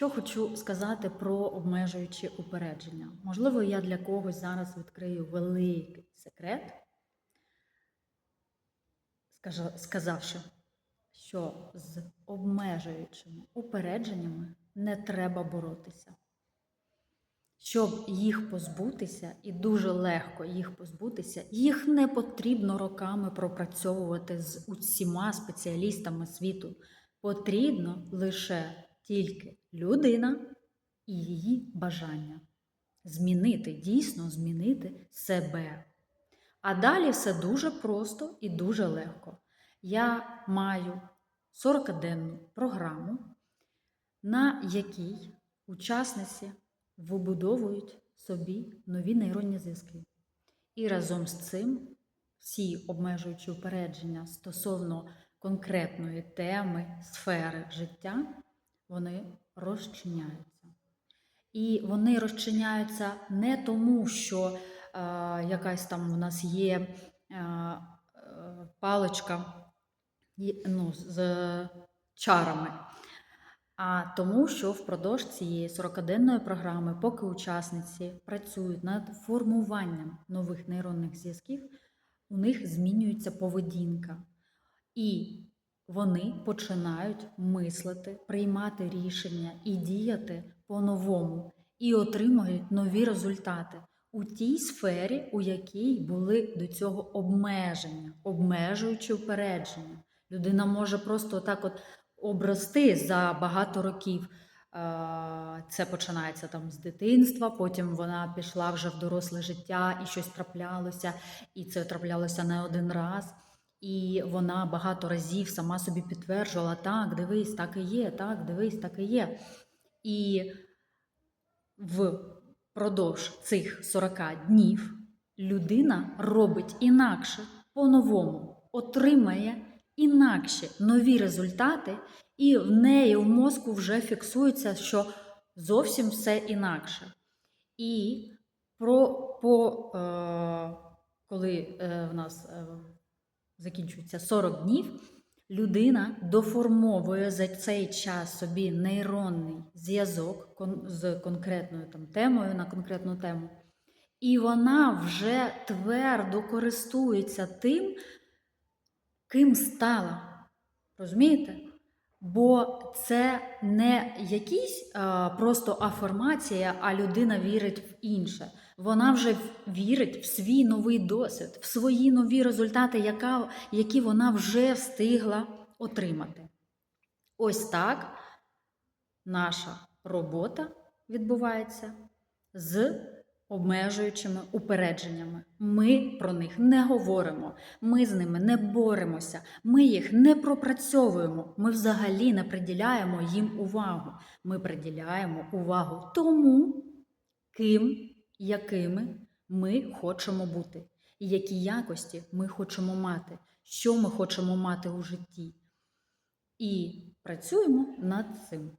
Що хочу сказати про обмежуючі упередження? Можливо, я для когось зараз відкрию великий секрет, сказавши, що з обмежуючими упередженнями не треба боротися. Щоб їх позбутися, і дуже легко їх позбутися, їх не потрібно роками пропрацьовувати з усіма спеціалістами світу. Потрібно лише тільки людина і її бажання змінити, дійсно змінити себе. А далі все дуже просто і дуже легко. Я маю 40-денну програму, на якій учасниці вибудовують собі нові нейронні зв'язки. І разом з цим всі обмежуючі упередження стосовно конкретної теми, сфери життя, вони розчиняються. І вони розчиняються не тому, що е, якась там у нас є е, паличка ну, з чарами, а тому, що впродовж цієї 40-денної програми, поки учасниці працюють над формуванням нових нейронних зв'язків, у них змінюється поведінка. І вони починають мислити, приймати рішення і діяти по-новому, і отримують нові результати у тій сфері, у якій були до цього обмеження, обмежуючи упередження. Людина може просто так от обрости за багато років. Це починається там з дитинства, потім вона пішла вже в доросле життя і щось траплялося, і це траплялося не один раз. І вона багато разів сама собі підтверджувала: так, дивись, так і є, так, дивись, так і є. І впродовж цих 40 днів людина робить інакше, по-новому, отримає інакше нові результати, і в неї в мозку вже фіксується, що зовсім все інакше. І про, по, е, коли е, в нас е, закінчується 40 днів, людина доформовує за цей час собі нейронний зв'язок з конкретною там темою на конкретну тему. І вона вже твердо користується тим, ким стала. Розумієте? Бо це не якісь а, просто афірмація, а людина вірить в інше. Вона вже вірить в свій новий досвід, в свої нові результати, які вона вже встигла отримати. Ось так наша робота відбувається з обмежуючими упередженнями. Ми про них не говоримо, ми з ними не боремося, ми їх не пропрацьовуємо, ми взагалі не приділяємо їм увагу. Ми приділяємо увагу тому, ким, якими ми хочемо бути, і які якості ми хочемо мати, що ми хочемо мати у житті. І працюємо над цим.